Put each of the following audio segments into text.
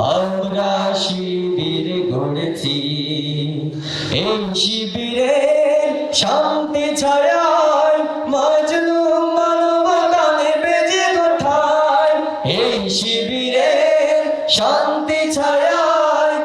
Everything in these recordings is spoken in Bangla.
আমরা শিবির গড়েছি। এই শিবিরে শান্তি ছাড়ায় মাজলুম মানবতা নেবে যে কোথায় এই শিবিরে শান্তি ছায়ায়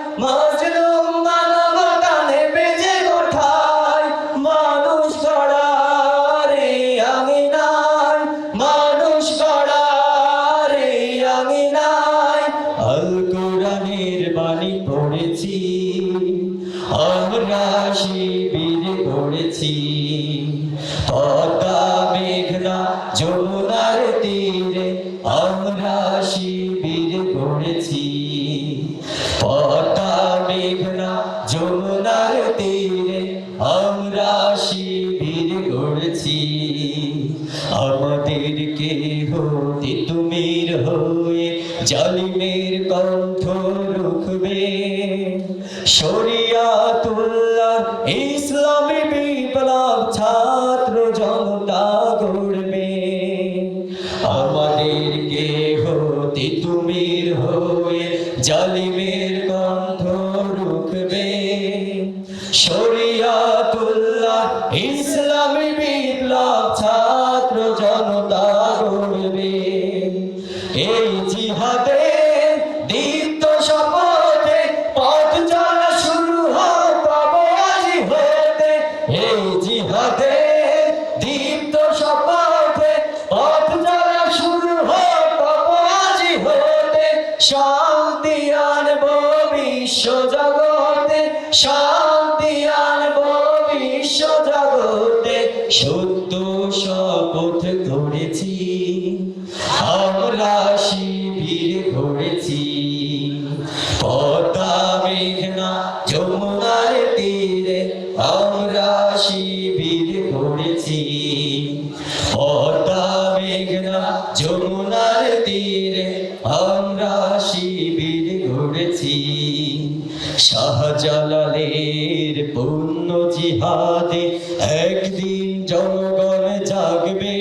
আমরা শিবির গড়েছি পদ্মা মেঘনা যমুনার তীরে আমরা শিবির গড়েছি পদ্মা মেঘনা যমুনার তীরে আমরা শিবির হতে তুমির হয়ে জালিমের কণ্ঠ রুখবে। শরিয়াতুল্লাহ তুমির হয়ে জালিমের কণ্ঠ রুখবে। শরিয়াতুল্লাহ ইসলামী বিপ্লব বিশ্ব জগতে শান্তি আনব বিশ্ব জগতে সত্য শপথ করেছি আমরা শিবির করেছি পদ্মা, মেঘনা, যমুনার তীরে আমরা শিবির করেছি পদ্মা, মেঘনা, যমুনার তীরে আমরা শিবির গড়েছি শাহজালালের পূর্ণ জিহাদে একদিন জনগণ জাগবে।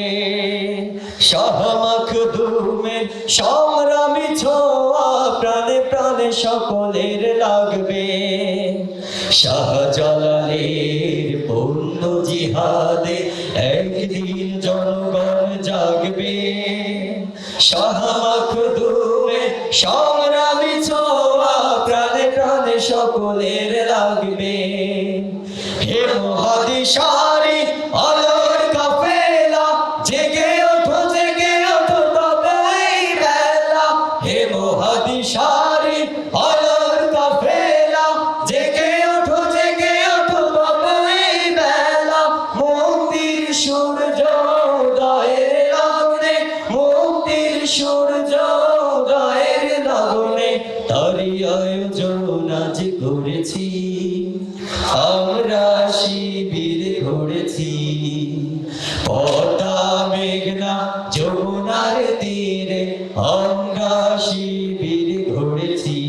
শাহ মাখদুমের সংগ্রামী ছোঁয়া প্রাণে প্রাণে সকলের লাগবে। শাহজালালের পূর্ণ জিহাদে একদিন জনগণ জাগবে। শাহ মাখদুমের সংগ্রামী মহাদিশারি আলোর কাফেলা, জেগে ওঠো জেগে ওঠো তবে এই বেলা। হে মহাদিশারি আলোর কাফেলা, জেগে ওঠো জেগে ওঠো তবে এই বেলা। মুক্তির সূর্য উদয়ের লগনে মুক্তির সূর্য উদয়ের লগনে তারি আয়োজন আজ করেছি। আমরা শিবির গড়েছি পদ্মা মেঘনা যমুনার তীরে আমরা শিবির ঘুরেছি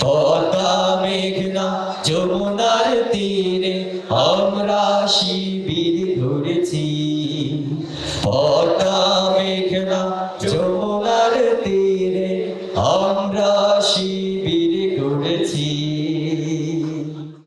পদ্মা মেঘনা যমুনার তীরে আমরা শিবির